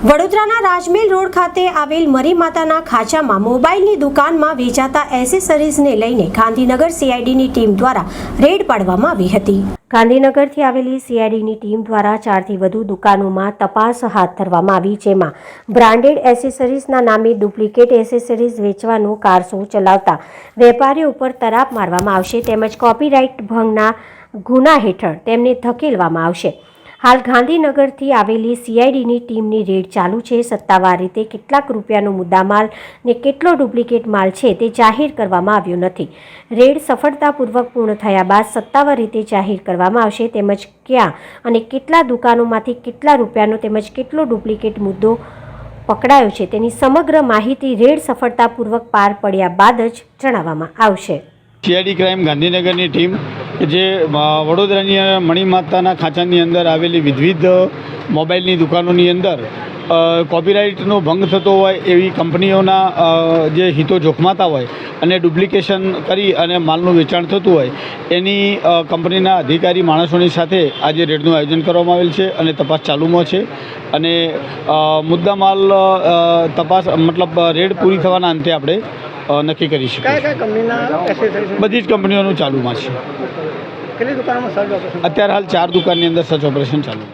વડોદરાના રાજમેલ રોડ ખાતે આવેલ મરી માતાના ખાંચામાં મોબાઈલની દુકાનમાં વેચાતા એસેસરીઝને લઈને ગાંધીનગર સીઆઈડીની ટીમ દ્વારા રેડ પાડવામાં આવી હતી. ગાંધીનગરથી આવેલી સીઆઈડીની ટીમ દ્વારા ચારથી વધુ દુકાનોમાં તપાસ હાથ ધરવામાં આવી, જેમાં બ્રાન્ડેડ એસેસરીઝના નામે ડુપ્લિકેટ એસેસરીઝ વેચવાનો કારસો ચલાવતા વેપારીઓ ઉપર તરાપ મારવામાં આવશે, તેમજ કોપીરાઇટ ભંગના ગુના હેઠળ તેમને ધકેલવામાં આવશે. હાલ ગાંધીનગરથી આવેલી સીઆઈડીની ટીમની રેડ ચાલુ છે. સત્તાવાર રીતે કેટલાક રૂપિયાનો મુદ્દામાલ ને કેટલો ડુપ્લિકેટ માલ છે તે જાહેર કરવામાં આવ્યો નથી. રેડ સફળતાપૂર્વક પૂર્ણ થયા બાદ સત્તાવાર રીતે જાહેર કરવામાં આવશે તેમજ ક્યાં અને કેટલા દુકાનોમાંથી કેટલા રૂપિયાનો તેમજ કેટલો ડુપ્લિકેટ મુદ્દો પકડાયો છે તેની સમગ્ર માહિતી રેડ સફળતાપૂર્વક પાર પડ્યા બાદ જ જણાવવામાં આવશે. સીઆઈડી ક્રાઇમ ગાંધીનગરની ટીમ જે વડોદરાની મણિમાતાના ખાંચાની અંદર આવેલી વિવિધ મોબાઈલની દુકાનોની અંદર કોપીરાઇટનો ભંગ થતો હોય એવી કંપનીઓના જે હિતો જોખમાતા હોય અને ડુપ્લિકેશન કરી અને માલનું વેચાણ થતું હોય, એની કંપનીના અધિકારી માણસોની સાથે આજે રેડનું આયોજન કરવામાં આવેલ છે અને તપાસ ચાલુમાં છે. અને મુદ્દા મુદ્દામાલ તપાસ, મતલબ, રેડ પૂરી થવાના અંતે આપણે નક્કી કરી શકીએ બધી જ કંપનીઓનું ચાલુમાં છે. કેટલી દુકાનોમાં અત્યારે હાલ ચાર દુકાનની અંદર સર્ચ ઓપરેશન ચાલુ